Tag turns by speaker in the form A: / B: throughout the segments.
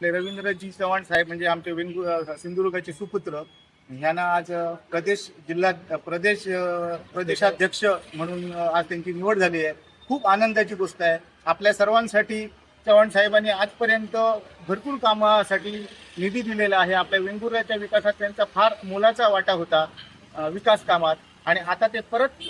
A: आपले रवींद्रजी चव्हाण साहेब म्हणजे आमचे वेंगु सिंधुदुर्गाचे सुपुत्र ह्यांना आज प्रदेश जिल्हा प्रदेश प्रदेशाध्यक्ष म्हणून आज त्यांची निवड झाली आहे. खूप आनंदाची गोष्ट आहे. आपल्या सर्वांसाठी चव्हाण साहेबांनी आजपर्यंत भरपूर कामासाठी निधी दिलेला आहे. आपल्या वेंगुर्ल्याच्या विकासात त्यांचा फार मोलाचा वाटा होता विकास कामात. आणि आता ते परत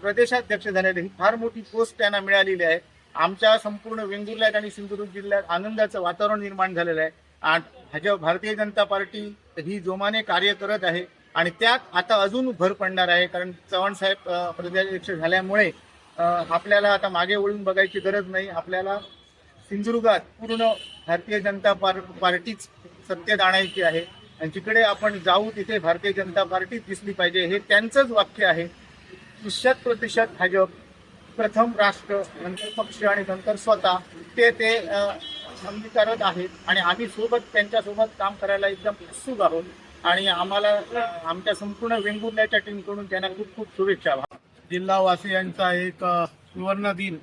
A: प्रदेशाध्यक्ष झालेले ही फार मोठी पोस्ट त्यांना मिळालेली आहे. आमच्या संपूर्ण वेंगुर्ल्यात आणि सिंधुदुर्ग जिल्ह्यात आनंदाचं वातावरण निर्माण झालेलं आहे. आणि भाजप भारतीय जनता पार्टी ही जोमाने कार्य करत आहे. आणि त्यात आता अजून भर पडणार आहे कारण चव्हाण साहेब प्रदेशाध्यक्ष झाल्यामुळे आपल्याला आता मागे वळून बघायची गरज नाही. आपल्याला सिंधुदुर्गात पूर्ण भारतीय जनता पार पार्टीच सत्तेत आणायची आहे. आणि जिकडे आपण जाऊ तिथे भारतीय जनता पार्टीच दिसली पाहिजे. हे त्यांचंच वाक्य आहे. शत प्रतिशत भाजप प्रथम राष्ट्र नंतर पक्ष आणि नंतर स्वतः ते ते अ, अंगीकारत आहेत. आणि आम्ही सोबत त्यांच्यासोबत काम करायला एकदम उत्सुक आहोत. आणि आम्हाला आमच्या संपूर्ण वेंगुर्ल्याच्या टीमकडून त्यांना खूप खूप शुभेच्छा. जिल्हावासियांचा एक सुवर्ण दिन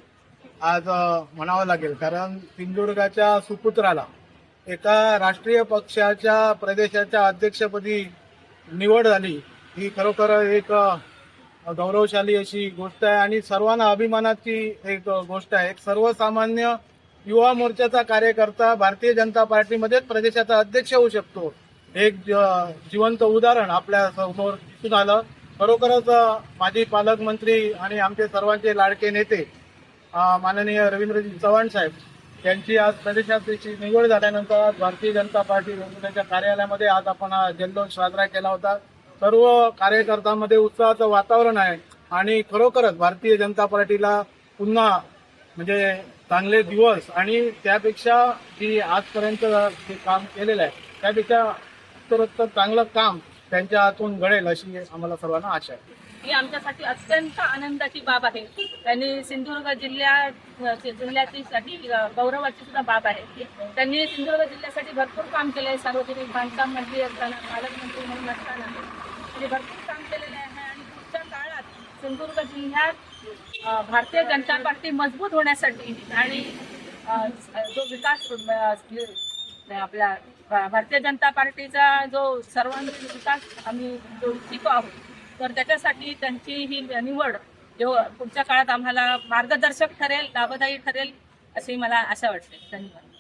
A: आज म्हणावं लागेल. कारण सिंधुदुर्गाच्या सुपुत्राला एका राष्ट्रीय पक्षाच्या प्रदेशाच्या अध्यक्षपदी निवड झाली. ही खरोखर एक गौरवशाली अशी गोष्ट आहे आणि सर्वांना अभिमानाची एक गोष्ट आहे. एक सर्वसामान्य युवा मोर्चाचा कार्यकर्ता भारतीय जनता पार्टीमध्येच प्रदेशाचा अध्यक्ष होऊ शकतो. एक ज- जिवंत उदाहरण आपल्यासमोर दिसून आलं. खरोखरच माजी पालकमंत्री आणि आमचे सर्वांचे लाडके नेते माननीय रवींद्रजी चव्हाण साहेब यांची आज प्रदेशाध्यक्षी निवड झाल्यानंतर भारतीय जनता पार्टी त्यांच्या कार्यालयामध्ये आज आपण हा जल्लोष साजरा केला होता. सर्व कार्यकर्त्यांमध्ये उत्साहाचं वातावरण आहे आणि खरोखरच भारतीय जनता पार्टीला पुन्हा म्हणजे चांगले दिवस आणि त्यापेक्षा जी आजपर्यंत जे काम केलेलं आहे त्यापेक्षा उत्तरोत्तर चांगलं काम त्यांच्या हातून घडेल अशी आम्हाला सर्वांना आशा आहे.
B: ही आमच्यासाठी अत्यंत आनंदाची बाब आहे. त्यांनी सिंधुदुर्ग जिल्ह्यात जिल्ह्याची साठी गौरवाची सुद्धा बाब आहे. त्यांनी सिंधुदुर्ग जिल्ह्यासाठी भरपूर काम केलं आहे सार्वजनिक बांधकाम मंत्री असताना पालकमंत्री म्हणून असताना. जे भरपूर काम केलेलं आहे आणि पुढच्या काळात सिंधुदुर्ग जिल्ह्यात भारतीय जनता पार्टी मजबूत होण्यासाठी आणि जो विकास आपल्या भा- भारतीय जनता पार्टीचा जो सर्वांगीण विकास आम्ही जो इच्छितो आहोत तर त्याच्यासाठी त्यांची ही निवड जो पुढच्या काळात आम्हाला मार्गदर्शक ठरेल लाभदायी ठरेल अशी मला आशा वाटते. धन्यवाद.